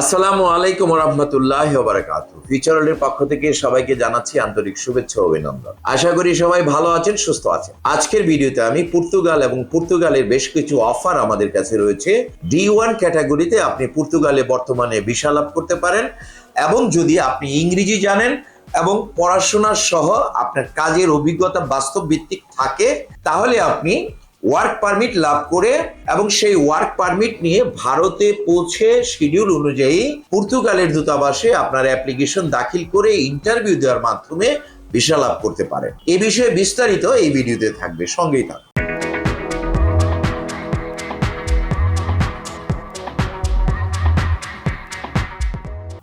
আসসালামু আলাইকুম রহমতুল্লাহ বারাকাত পক্ষ থেকে সবাইকে জানাচ্ছি আন্তরিক শুভেচ্ছা অভিনন্দন। আশা করি সবাই ভালো আছেন, সুস্থ আছেন। আজকের ভিডিওতে আমি পর্তুগাল এবং পর্তুগালের বেশ কিছু অফার আমাদের কাছে রয়েছে। ডি ওয়ান ক্যাটাগরিতে আপনি পর্তুগালে বর্তমানে ভিসা লাভ করতে পারেন এবং যদি আপনি ইংরেজি জানেন এবং পড়াশোনা সহ আপনার কাজের অভিজ্ঞতা বাস্তব ভিত্তিক থাকে, তাহলে আপনি ওয়ার্ক পারমিট লাভ করে এবং সেই ওয়ার্ক পারমিট নিয়ে ভারতে পৌঁছে শিডিউল অনুযায়ী পর্তুগালের দূতাবাসে আপনার অ্যাপ্লিকেশন দাখিল করে ইন্টারভিউ দেওয়ার মাধ্যমে ভিসা লাভ করতে পারেন। এ বিষয়ে বিস্তারিত এই ভিডিওতে থাকবে, সঙ্গেই থাকবে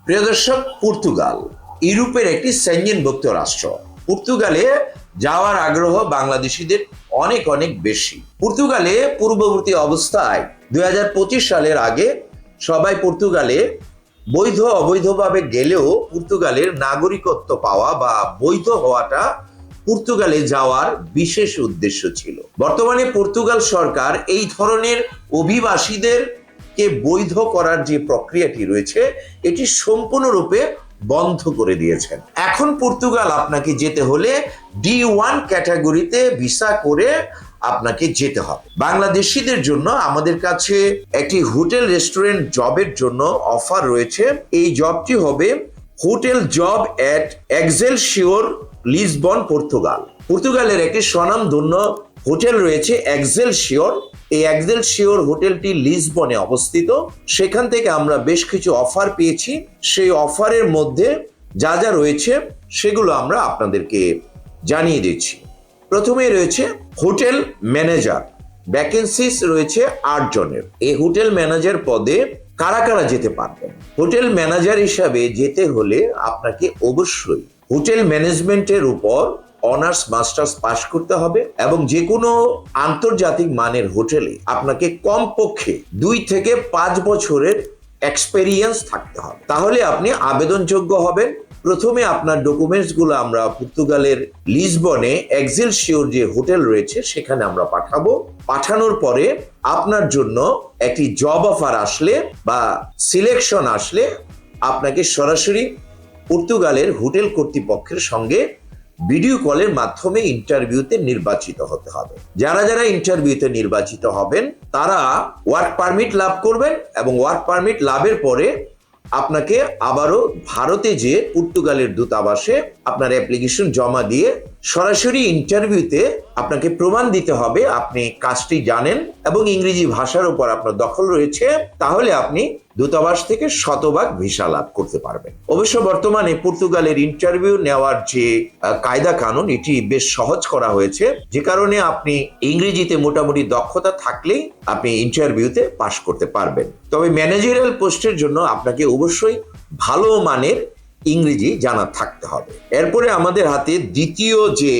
প্রিয় দর্শক, পর্তুগাল, ইউরোপের একটি সেঞ্জনভুক্ত রাষ্ট্র। পর্তুগালে যাওয়ার আগ্রহ বাংলাদেশিদের অনেক অনেক বেশি। পর্তুগালে পূর্ববর্তী অবস্থায় দুই হাজার পঁচিশ সালের আগে সবাই পর্তুগালে বৈধ, অবৈধভাবে গেলেও পর্তুগালের নাগরিকত্ব পাওয়া বা বৈধ হওয়াটা পর্তুগালে যাওয়ার বিশেষ উদ্দেশ্য ছিল। বর্তমানে পর্তুগাল সরকার এই ধরনের অভিবাসীদের কে বৈধ করার যে প্রক্রিয়াটি রয়েছে, এটি সম্পূর্ণরূপে বন্ধ করে দিয়েছেন। এখন পর্তুগাল আপনাকে যেতে হলে ডি ওয়ান ক্যাটাগরিতে ভিসা করে আপনাকে যেতে হবে। বাংলাদেশিদের জন্য আমাদের কাছে একটি হোটেল রেস্টুরেন্ট জবের জন্য অফার রয়েছে। এই জবটি হবে hotel job at Excelsior Lisbon, Portugal. পর্তুগালের একটি স্বনামধন্য হোটেল রয়েছে এক্সেল শিওর এই এক্সেল শিওর হোটেলটি লিসবনে অবস্থিত। সেখান থেকে আমরা বেশ কিছু অফার পেয়েছি। সেই অফারের মধ্যে যা যা রয়েছে, সেগুলো আমরা আপনাদেরকে জানিয়ে দিচ্ছি। প্রথমে রয়েছে হোটেল ম্যানেজার। ভ্যাকেন্সিস রয়েছে আট জনের। এই হোটেল ম্যানেজার পদে কারা কারা যেতে পারবেন? হোটেল ম্যানেজার হিসাবে যেতে হলে আপনাকে অবশ্যই হোটেল ম্যানেজমেন্টের উপর অনার্স মাস্টার্স পাশ করতে হবে এবং যে কোনো আন্তর্জাতিক মানের হোটেলে আপনাকে কমপক্ষে দুই থেকে পাঁচ বছরের এক্সপেরিয়েন্স থাকতে হবে। তাহলে আপনি আবেদনযোগ্য হবেন। প্রথমে আপনার ডকুমেন্টসগুলো আমরা পর্তুগালের লিসবনে এক্সিল শিওর যে হোটেল রয়েছে, সেখানে আমরা পাঠাবো। পাঠানোর পরে আপনার জন্য একটি জব অফার আসলে বা সিলেকশন আসলে আপনাকে সরাসরি পর্তুগালের হোটেল কর্তৃপক্ষের সঙ্গে ভিডিও কলের মাধ্যমে ইন্টারভিউতে নির্বাচিত হতে হবে। যারা যারা ইন্টারভিউতে নির্বাচিত হবেন, তারা ওয়ার্ক পারমিট লাভ করবেন এবং ওয়ার্ক পারমিট লাভের পরে আপনাকে আবারও ভারতে যে পর্তুগালের দূতাবাসে আপনার অ্যাপ্লিকেশন জমা দিয়ে সরাসরি ইন্টারভিউতে আপনাকে প্রমাণ দিতে হবে, আপনি কাজটি জানেন এবং ইংরেজি ভাষার উপর আপনার দখল রয়েছে, তাহলে আপনি দূতাবাস থেকে শতভাগ ভিসা লাভ করতে পারবেন। অবশ্য বর্তমানে পর্তুগালের ইন্টারভিউ নেওয়ার যে কায়দা কানুন, এটি বেশ সহজ করা হয়েছে। যে কারণে আপনি ইংরেজিতে মোটামুটি দক্ষতা থাকলেই আপনি ইন্টারভিউতে পাশ করতে পারবেন। তবে ম্যানেজারিয়াল পোস্টের জন্য আপনাকে অবশ্যই ভালো মানের ইংরেজি জানা থাকতে হবে। এরপরে আমাদের হাতে দ্বিতীয় যে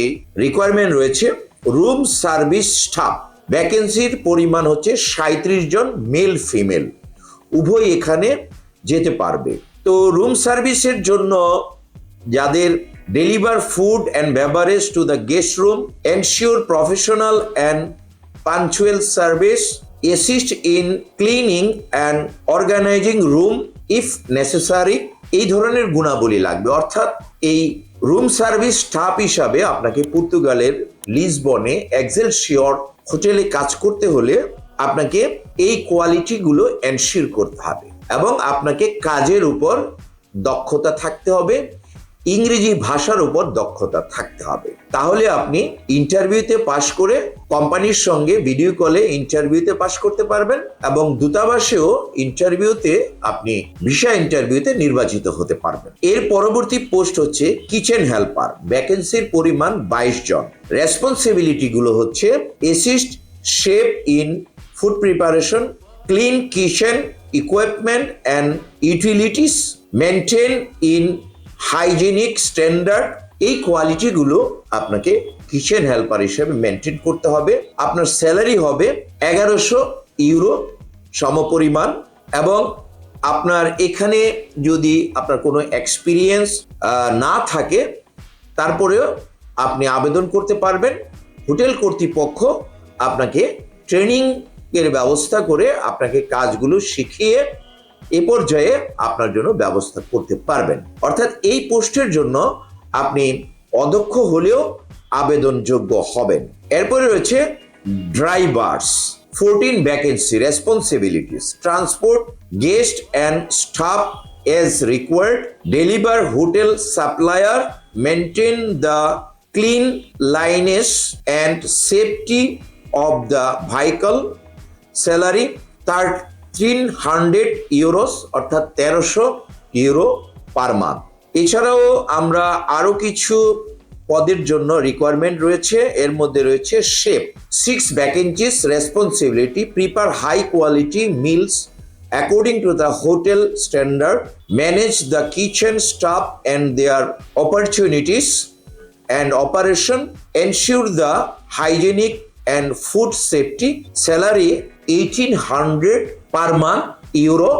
রিকোয়ারমেন্ট রয়েছে রুম সার্ভিস স্টাফ ভ্যাকেন্সির পরিমাণ হচ্ছে সাঁত্রিশ জন মেল ফিমেল উভয় এখানে যেতে পারবে। তো রুম সার্ভিসের জন্য যাদের deliver food and beverage to the guest room ensure professional and punctual service assist in cleaning and organising room if necessary এই ধরনের গুণাবলী লাগবে। অর্থাৎ এই রুম সার্ভিস স্টাফ হিসাবে আপনাকে পর্তুগালের লিসবনে এক্সেল শিওর হোটেলে কাজ করতে হলে আপনাকে এই কোয়ালিটিগুলো এনশিওর করতে হবে এবং আপনাকে কাজের উপর দক্ষতা থাকতে হবে। ইংরেজি ভাষার উপর দক্ষতা থাকতে হবে। তাহলে আপনি ইন্টারভিউতে পাশ করে কোম্পানির সঙ্গে ভিডিও কলে ইন্টারভিউতে পাশ করতে পারবেন এবং দূতাবাসেও ইন্টারভিউতে আপনি ভিসা ইন্টারভিউতে নির্বাচিত হতে পারবেন। এর পরবর্তী পোস্ট হচ্ছে কিচেন হেল্পার। ভ্যাকেন্সির পরিমাণ বাইশ জন। রেসপন্সিবিলিটি গুলো হচ্ছে assist chef in food preparation, clean kitchen equipment and utilities maintain in hygienic standard এই কোয়ালিটিগুলো আপনাকে কিচেন হেল্পার হিসেবে মেনটেন করতে হবে। আপনার স্যালারি হবে এগারোশো ইউরো সমপরিমাণ এবং আপনার এখানে যদি আপনার কোনো এক্সপিরিয়েন্স না থাকে, তারপরেও আপনি আবেদন করতে পারবেন। হোটেল কর্তৃপক্ষ আপনাকে ট্রেনিং এর ব্যবস্থা করে আপনাকে কাজগুলো শিখিয়ে এ পর্যায়ে আপনার জন্য ব্যবস্থা করতে পারবেন। অর্থাৎ এই পোস্টের জন্য আপনি অদক্ষ হলেও আবেদনযোগ্য হবেন। এরপরে রয়েছে drivers fourteen vacancy responsibilities transport guest and staff as required deliver hotel supplier maintain the cleanliness and safety of the vehicle salary thirteen hundred euros অর্থাৎ তেরোশো ইউরো পার মান্থ এছাড়াও আমরা আরও কিছু পদের জন্য রিকোয়ারমেন্ট রয়েছে। এর মধ্যে রয়েছে chef six vacancies responsibility prepare high quality meals according to the hotel standard manage the kitchen staff and their opportunities and operation operation the hygienic and food safety salary eighteen 1800 per month euro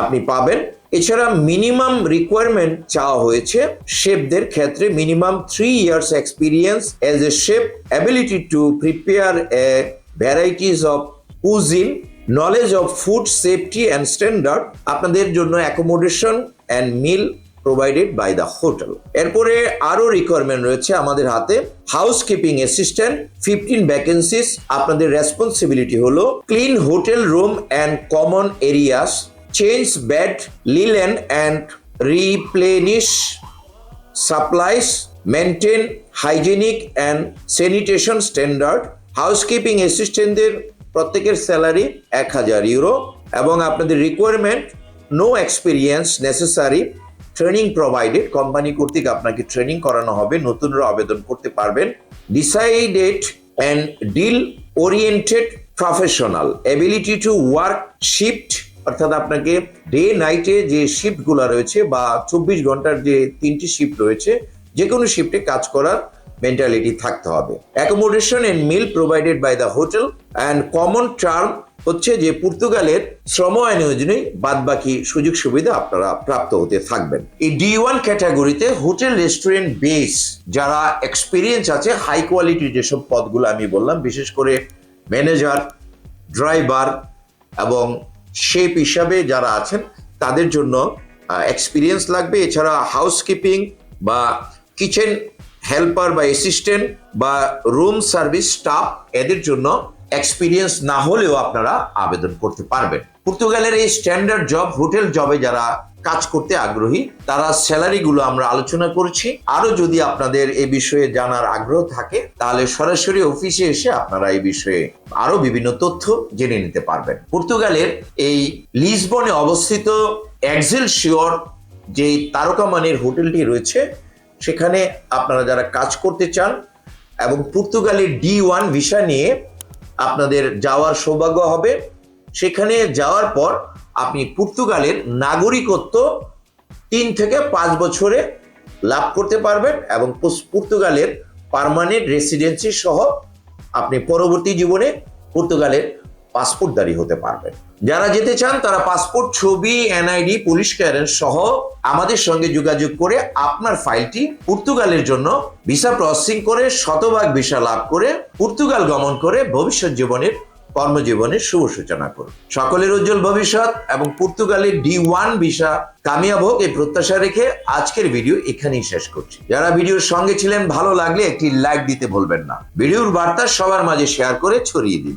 আপনি পাবেন। এছাড়া minimum requirement চাওয়া হয়েছে শেফদের ক্ষেত্রে minimum three years experience as a chef ability to prepare a varieties of cuisine knowledge of food safety and standard আপনাদের জন্য accommodation and meal provided by the hotel এরপরে আরও রিকোয়ারমেন্ট রয়েছে আমাদের হাতে housekeeping assistant fifteen vacancies আপনাদের responsibility হলো clean hotel room and common areas change bed linen and replenish supplies maintain hygienic and sanitation standard housekeeping অ্যাসিস্ট্যান্টদের প্রত্যেকের salary এক হাজার ইউরো এবং আপনাদের requirement no experience necessary training provided company কর্তৃক আপনাকে training করানো হবে, নতুনরা আবেদন করতে পারবেন। Decided and deal oriented professional ability to work shift অর্থাৎ আপনাকে ডে নাইটে যে শিফটগুলো রয়েছে বা চব্বিশ ঘণ্টার যে তিনটি শিফট রয়েছে যে কোনো শিফটে কাজ করার মেন্টালিটি থাকতে হবে। Accommodation and meal provided by the hotel and common term হচ্ছে যে পর্তুগালের শ্রম আইন অনুযায়ী বাদ বাকি সুযোগ সুবিধা আপনারা প্রাপ্ত হতে থাকবেন। এই ডি ওয়ান ক্যাটাগরিতে হোটেল, রেস্টুরেন্ট, বেস যারা এক্সপিরিয়েন্স আছে হাই কোয়ালিটির যেসব পদগুলো আমি বললাম, বিশেষ করে ম্যানেজার ড্রাইভার এবং শেপ হিসাবে যারা আছেন, তাদের জন্য এক্সপিরিয়েন্স লাগবে। এছাড়া হাউসকিপিং বা কিচেন হেল্পার বা অ্যাসিস্ট্যান্ট বা রুম সার্ভিস স্টাফ এদের জন্য এক্সপিরিয়েন্স না হলেও আপনারা আবেদন করতে পারবেন। পর্তুগালের এই স্ট্যান্ডার্ড জব হোটেল জবে যারা কাজ করতে আগ্রহী, তারা স্যালারিগুলো আমরা আলোচনা করছি। আরও যদি আপনাদের এ বিষয়ে জানার আগ্রহ থাকে, তাহলে সরাসরি অফিসে এসে আপনারা এই বিষয়ে আরও বিভিন্ন তথ্য জেনে নিতে পারবেন। পর্তুগালের এই লিসবনে অবস্থিত এক্সেল শিওর যে তারকা মানের হোটেলটি রয়েছে, সেখানে আপনারা যারা কাজ করতে চান এবং পর্তুগালের ডি ওয়ান ভিসা নিয়ে আপনাদের যাওয়ার সৌভাগ্য হবে। সেখানে যাওয়ার পর আপনি পর্তুগালের নাগরিকত্ব তিন থেকে পাঁচ বছরে লাভ করতে পারবেন এবং পর্তুগালের পারমানেন্ট রেসিডেন্সি সহ আপনি পরবর্তী জীবনে পর্তুগালের পাসপোর্টধারী হতে পারবেন। যারা যেতে চান, তারা পাসপোর্ট ছবি এনআইডি পুলিশ ক্লিয়ারেন্স সহ আমাদের সঙ্গে যোগাযোগ করে আপনার ফাইলটি পর্তুগালের জন্য ভিসা প্রসেসিং করে, শতভাগ ভিসা লাভ করে, পর্তুগাল গমন করে ভবিষ্যৎ জীবনের, কর্মজীবনের শুভ সূচনা করুন। সকলের উজ্জ্বল ভবিষ্যৎ এবং পর্তুগালের ডি ওয়ান ভিসা কামিয়াব হোক এই প্রত্যাশা রেখে আজকের ভিডিও এখানেই শেষ করছি। যারা ভিডিওর সঙ্গে ছিলেন, ভালো লাগলে একটি লাইক দিতে ভুলবেন না। ভিডিওর বার্তা সবার মাঝে শেয়ার করে ছড়িয়ে দিন।